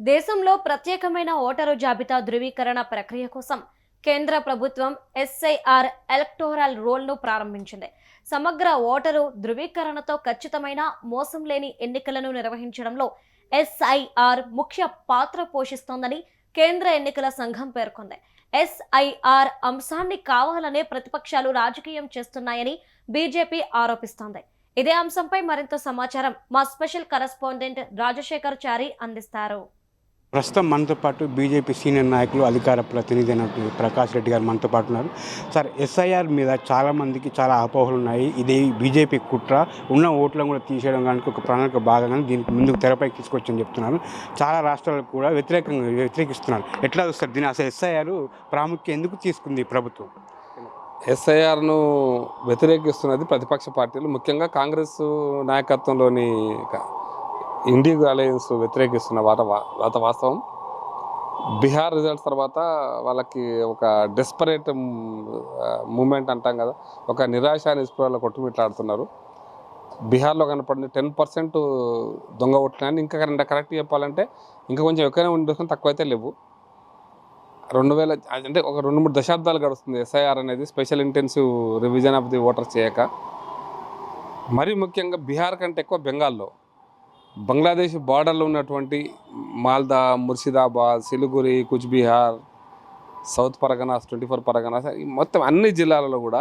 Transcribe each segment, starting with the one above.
దేశంలో ప్రత్యేకమైన ఓటరు జాబితా ధృవీకరణ ప్రక్రియ కోసం కేంద్ర ప్రభుత్వం ఎస్ఐఆర్ ఎలక్టోరల్ రోల్ను ప్రారంభించింది. సమగ్ర ఓటరు ధృవీకరణతో ఖచ్చితమైన మోసం లేని ఎన్నికలను నిర్వహించడంలో ఎస్ఐఆర్ ముఖ్య పాత్ర పోషిస్తోందని కేంద్ర ఎన్నికల సంఘం పేర్కొంది. ఎస్ఐఆర్ అంశాన్ని కావాలనే ప్రతిపక్షాలు రాజకీయం చేస్తున్నాయని బీజేపీ ఆరోపిస్తోంది. ఇదే అంశంపై మరింత సమాచారం మా స్పెషల్ కరెస్పాండెంట్ రాజశేఖర్ చారి అందిస్తారు. ప్రస్తుతం మనతో పాటు బీజేపీ సీనియర్ నాయకులు అధికార ప్రతినిధి అయినటువంటి ప్రకాష్ రెడ్డి గారు మనతో పాటు ఉన్నారు. సార్ ఎస్ఐఆర్ మీద చాలామందికి చాలా అపోహలు ఉన్నాయి. ఇది బీజేపీ కుట్ర. ఉన్న ఓట్లను కూడా తీసేయడం కానీ ఒక ప్రణాళిక భాగంగా దీనికి ముందుకు తెరపైకి తీసుకొచ్చని చెప్తున్నారు. చాలా రాష్ట్రాలకు కూడా వ్యతిరేకంగా వ్యతిరేకిస్తున్నారు. ఎట్లా చూస్తారు? దీని అసలు ఎస్ఐఆర్ ప్రాముఖ్యం ఎందుకు తీసుకుంది ప్రభుత్వం? ఎస్ఐఆర్ను వ్యతిరేకిస్తున్నది ప్రతిపక్ష పార్టీలు. ముఖ్యంగా కాంగ్రెస్ నాయకత్వంలోని క- అలయన్స్ వ్యతిరేకిస్తున్న వాత వా- వాత వాస్తవం. బీహార్ రిజల్ట్స్ తర్వాత వాళ్ళకి ఒక డెస్పరేట్ మూమెంట్ అంటాం కదా ఒక నిరాశ నిస్పృహలో కొట్టుమిట్లాడుతున్నారు. బీహార్లో కనపడింది టెన్ పర్సెంట్ దొంగ ఓట్లు ఇంకా కరెక్ట్ కరెక్ట్ చెప్పాలంటే ఇంకా కొంచెం ఎక్కువనే ఉండేసుకొని తక్కువైతే లేవు. రెండు వేల అంటే ఒక రెండు మూడు దశాబ్దాలు గడుస్తుంది ఎస్ఐఆర్ అనేది special intensive revision of the voter చేయక. మరీ ముఖ్యంగా బీహార్ కంటే ఎక్కువ బెంగాల్లో. బంగ్లాదేశ్ బార్డర్లో ఉన్నటువంటి Malda Murshidabad Siliguri Coochbehar south Parganas twenty four Parganas మొత్తం అన్ని జిల్లాలలో కూడా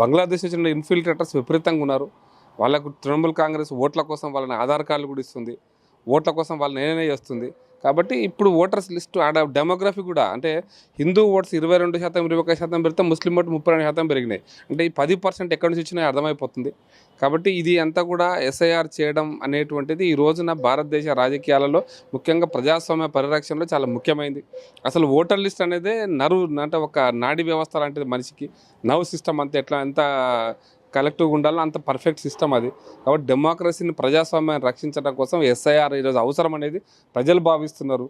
బంగ్లాదేశ్ వచ్చిన ఇన్ఫిల్ట్రేటర్స్ విపరీతంగా ఉన్నారు. వాళ్ళకు తృణమూల్ కాంగ్రెస్ ఓట్ల కోసం వాళ్ళని ఆధార్ కార్డులు కూడా ఇస్తుంది. ఓట్ల కోసం వాళ్ళు నేనే చేస్తుంది. కాబట్టి ఇప్పుడు ఓటర్స్ లిస్టు ఆడ డెమోగ్రఫీ కూడా అంటే హిందూ ఓట్స్ ఇరవై రెండు శాతం ఇరవై ఒక శాతం పెరిగితే ముస్లిం ఓటు ముప్పై రెండు శాతం పెరిగినాయి. అంటే ఈ పది పర్సెంట్ ఎక్కడి నుంచి వచ్చినా అర్థమైపోతుంది. కాబట్టి ఇది అంతా కూడా ఎస్ఐఆర్ చేయడం అనేటువంటిది ఈ రోజున భారతదేశ రాజకీయాలలో ముఖ్యంగా ప్రజాస్వామ్య పరిరక్షణలో చాలా ముఖ్యమైనది అసలు ఓటర్ లిస్ట్ అనేది నరు అంటే ఒక నాడీ వ్యవస్థ లాంటిది మనిషికి. నవ్ సిస్టమ్ అంతా ఎట్లా ఎంత కలెక్టివ్గా ఉండాలో అంత పర్ఫెక్ట్ సిస్టమ్ అది. కాబట్టి డెమోక్రసీని ప్రజాస్వామ్యాన్ని రక్షించడం కోసం ఎస్ఐఆర్ ఈరోజు అవసరం అనేది ప్రజలు భావిస్తున్నారు.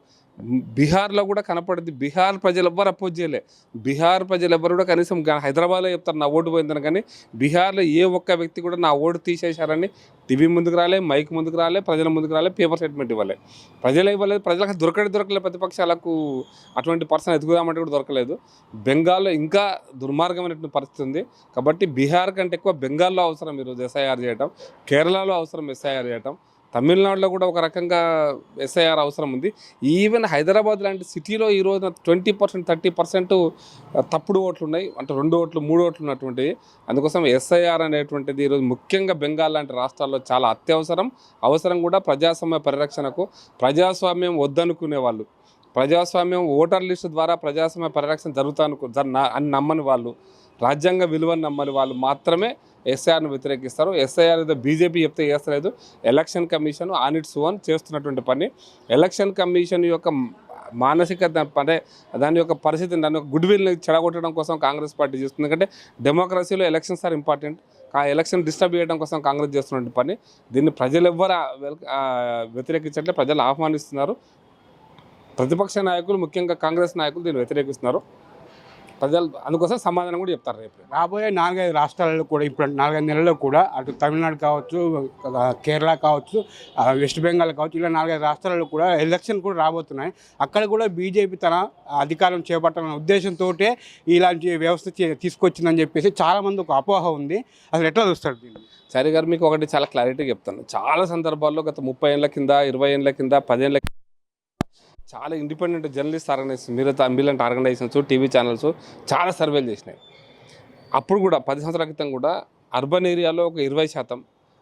బీహార్లో కూడా కనపడింది బీహార్ ప్రజలు ఎవ్వరు అపోజ్ చేయలే. బీహార్ ప్రజలు ఎవరు కూడా కనీసం హైదరాబాద్లో చెప్తారు నా ఓటు పోయిందని కానీ బీహార్లో ఏ ఒక్క వ్యక్తి కూడా నా ఓటు తీసేశారని టీవీ ముందుకు రాలే మైక్ ముందుకు రాలే ప్రజల ముందుకు రాలే పేపర్ స్టేట్మెంట్ ఇవ్వలే. ప్రజలు ఇవ్వలేదు ప్రజలకు దొరకడే దొరకలేదు ప్రతిపక్షాలకు అటువంటి పర్సన్ ఎదుగుదామంటే కూడా దొరకలేదు. బెంగాల్లో ఇంకా దుర్మార్గమైనటువంటి పరిస్థితి ఉంది. కాబట్టి బీహార్ కంటే ఎక్కువ బెంగాల్లో అవసరం మీరు ఎస్ఐఆర్ చేయటం కేరళలో అవసరం ఎస్ఐఆర్ చేయటం. తమిళనాడులో కూడా ఒక రకంగా ఎస్ఐఆర్ అవసరం ఉంది. ఈవెన్ హైదరాబాద్ లాంటి సిటీలో ఈ రోజున ట్వంటీ పర్సెంట్ థర్టీ పర్సెంట్ తప్పుడు ఓట్లు ఉన్నాయి. అంటే రెండు ఓట్లు మూడు ఓట్లు ఉన్నటువంటివి అందుకోసం ఎస్ఐఆర్ అనేటువంటిది ఈరోజు ముఖ్యంగా బెంగాల్ లాంటి రాష్ట్రాల్లో చాలా అత్యవసరం. అవసరం కూడా ప్రజాస్వామ్య పరిరక్షణకు ప్రజాస్వామ్యం వద్దనుకునే వాళ్ళు. ప్రజాస్వామ్యం ఓటర్ లిస్టు ద్వారా ప్రజాస్వామ్య పరిరక్షణ జరుగుతాను అని నమ్మని వాళ్ళు. రాజ్యాంగ విలువను నమ్మని వాళ్ళు మాత్రమే ఎస్ఐఆర్ను వ్యతిరేకిస్తారు. ఎస్ఐఆర్ ఏదో బీజేపీ చెప్తే చేస్తలేదు. Election commission on its own చేస్తున్నటువంటి పని. ఎలక్షన్ కమిషన్ యొక్క మానసిక దా- అంటే దాని యొక్క పరిస్థితిని దాని యొక్క గుడ్ విల్ని చెడగొట్టడం కోసం కాంగ్రెస్ పార్టీ చేస్తుంది. ఎందుకంటే డెమోక్రసీలో ఎలక్షన్స్ ఆర్ ఇంపార్టెంట్. ఆ ఎలక్షన్ డిస్టర్బ్ చేయడం కోసం కాంగ్రెస్ చేస్తున్నటువంటి పని. దీన్ని ప్రజలు ఎవ్వరు వెల్- వ్యతిరేకించట్లే. ప్రజలు ఆహ్వానిస్తున్నారు. ప్రతిపక్ష నాయకులు ముఖ్యంగా కాంగ్రెస్ నాయకులు దీన్ని వ్యతిరేకిస్తున్నారు. ప్రజలు అందుకోసం సమాధానం కూడా చెప్తారు రేపు. రాబోయే నాలుగైదు రాష్ట్రాలలో కూడా ఇప్పుడు నాలుగైదు నెలల్లో కూడా అటు తమిళనాడు కావచ్చు కేరళ కావచ్చు వెస్ట్ బెంగాల్ కావచ్చు ఇలా నాలుగైదు రాష్ట్రాలలో కూడా ఎలక్షన్ కూడా రాబోతున్నాయి. అక్కడ కూడా బీజేపీ తన అధికారం చేపట్టాలనే ఉద్దేశంతో ఇలాంటి వ్యవస్థ తీసుకొచ్చిందని చెప్పేసి చాలామంది ఒక అపోహ ఉంది. అసలు ఎట్లా చూస్తారు దీన్ని? సరే గారు మీకు ఒకటి చాలా క్లారిటీ చెప్తాను. చాలా సందర్భాల్లో గత ముప్పై ఏళ్ళ కింద ఇరవై ఏళ్ళ కింద పదేళ్ళ చాలా ఇండిపెండెంట్ జర్నలిస్ట్ ఆర్గనైజేషన్ మీరు మీలాంటి ఆర్గనైజేషన్స్ టీవీ ఛానల్స్ చాలా సర్వేలు చేసినాయి. అప్పుడు కూడా పది సంవత్సరాల క్రితం కూడా అర్బన్ ఏరియాలో ఒక ఇరవై శాతం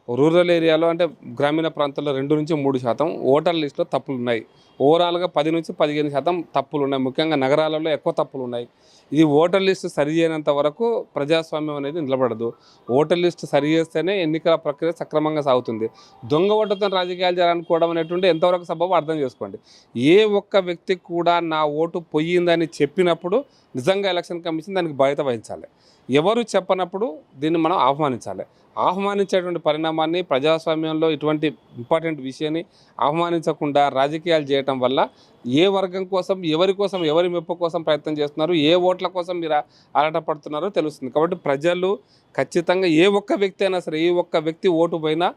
రూరల్ ఏరియాలో అంటే గ్రామీణ ప్రాంతాల్లో రెండు నుంచి మూడు శాతం ఓటర్ లిస్టులో తప్పులు ఉన్నాయి ఓవరాల్గా పది నుంచి పదిహేను శాతం తప్పులు ఉన్నాయి ముఖ్యంగా నగరాలలో ఎక్కువ తప్పులు ఉన్నాయి ఇది ఓటర్ లిస్టు సరి చేయనంత వరకు ప్రజాస్వామ్యం అనేది నిలబడదు. ఓటర్ లిస్టు సరి చేస్తేనే ఎన్నికల ప్రక్రియ సక్రమంగా సాగుతుంది. దొంగ ఓటుతో రాజకీయాలు చేయాలనుకోవడం అనేటువంటి ఎంతవరకు సబబు అర్థం చేసుకోండి. ఏ ఒక్క వ్యక్తి కూడా నా ఓటు పొయ్యిందని చెప్పినప్పుడు నిజంగా ఎలక్షన్ కమిషన్ దానికి బాధ్యత వహించాలి. ఎవరు చెప్పనప్పుడు దీన్ని మనం ఆహ్వానించాలి. ఆహ్వానించేటువంటి పరిణామాన్ని ప్రజాస్వామ్యంలో ఇటువంటి ఇంపార్టెంట్ విషయాన్ని ఆహ్వానించకుండా రాజకీయాలు చేయటం వల్ల ఏ వర్గం కోసం ఎవరి కోసం ఎవరి మెప్పు కోసం ప్రయత్నం చేస్తున్నారు ఏ ఓట్ల కోసం మీరు ఆరాటపడుతున్నారో తెలుస్తుంది. కాబట్టి ప్రజలు ఖచ్చితంగా ఏ ఒక్క వ్యక్తి అయినా సరే ఏ ఒక్క వ్యక్తి ఓటు పోయినా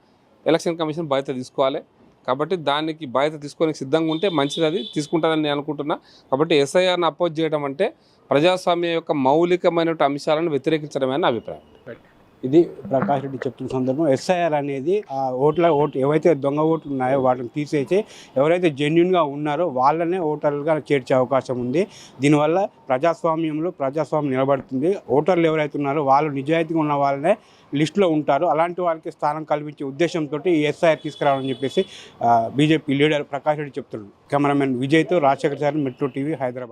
ఎలక్షన్ కమిషన్ బాధ్యత తీసుకోవాలి. కాబట్టి దానికి బాధ్యత తీసుకొని సిద్ధంగా ఉంటే మంచిది అది తీసుకుంటారని నేను అనుకుంటున్నా. కాబట్టి ఎస్ఐఆర్ని అపోజ్ చేయడం అంటే ప్రజాస్వామ్యం యొక్క మౌలికమైన అంశాలను వ్యతిరేకించడమే నా అభిప్రాయం. ఇది ప్రకాష్ రెడ్డి చెప్తున్న సందర్భం. ఎస్ఐఆర్ అనేది ఆ ఓట్ల ఓటు ఏవైతే దొంగ ఓట్లు ఉన్నాయో వాటిని తీసేసి ఎవరైతే జెన్యున్గా ఉన్నారో వాళ్ళనే ఓటర్లుగా చేర్చే అవకాశం ఉంది. దీనివల్ల ప్రజాస్వామ్యంలో ప్రజాస్వామ్యం నిలబడుతుంది. ఓటర్లు ఎవరైతే ఉన్నారో వాళ్ళు నిజాయితీగా ఉన్న వాళ్ళనే లిస్టులో ఉంటారు. అలాంటి వాళ్ళకి స్థానం కల్పించే ఉద్దేశంతో ఈ ఎస్ఐఆర్ తీసుకురావాలని చెప్పేసి బీజేపీ లీడర్ ప్రకాష్ రెడ్డి చెప్తున్నాడు. Cameraman విజయ్తో Rajasekhar sir metro TV Hyderabad.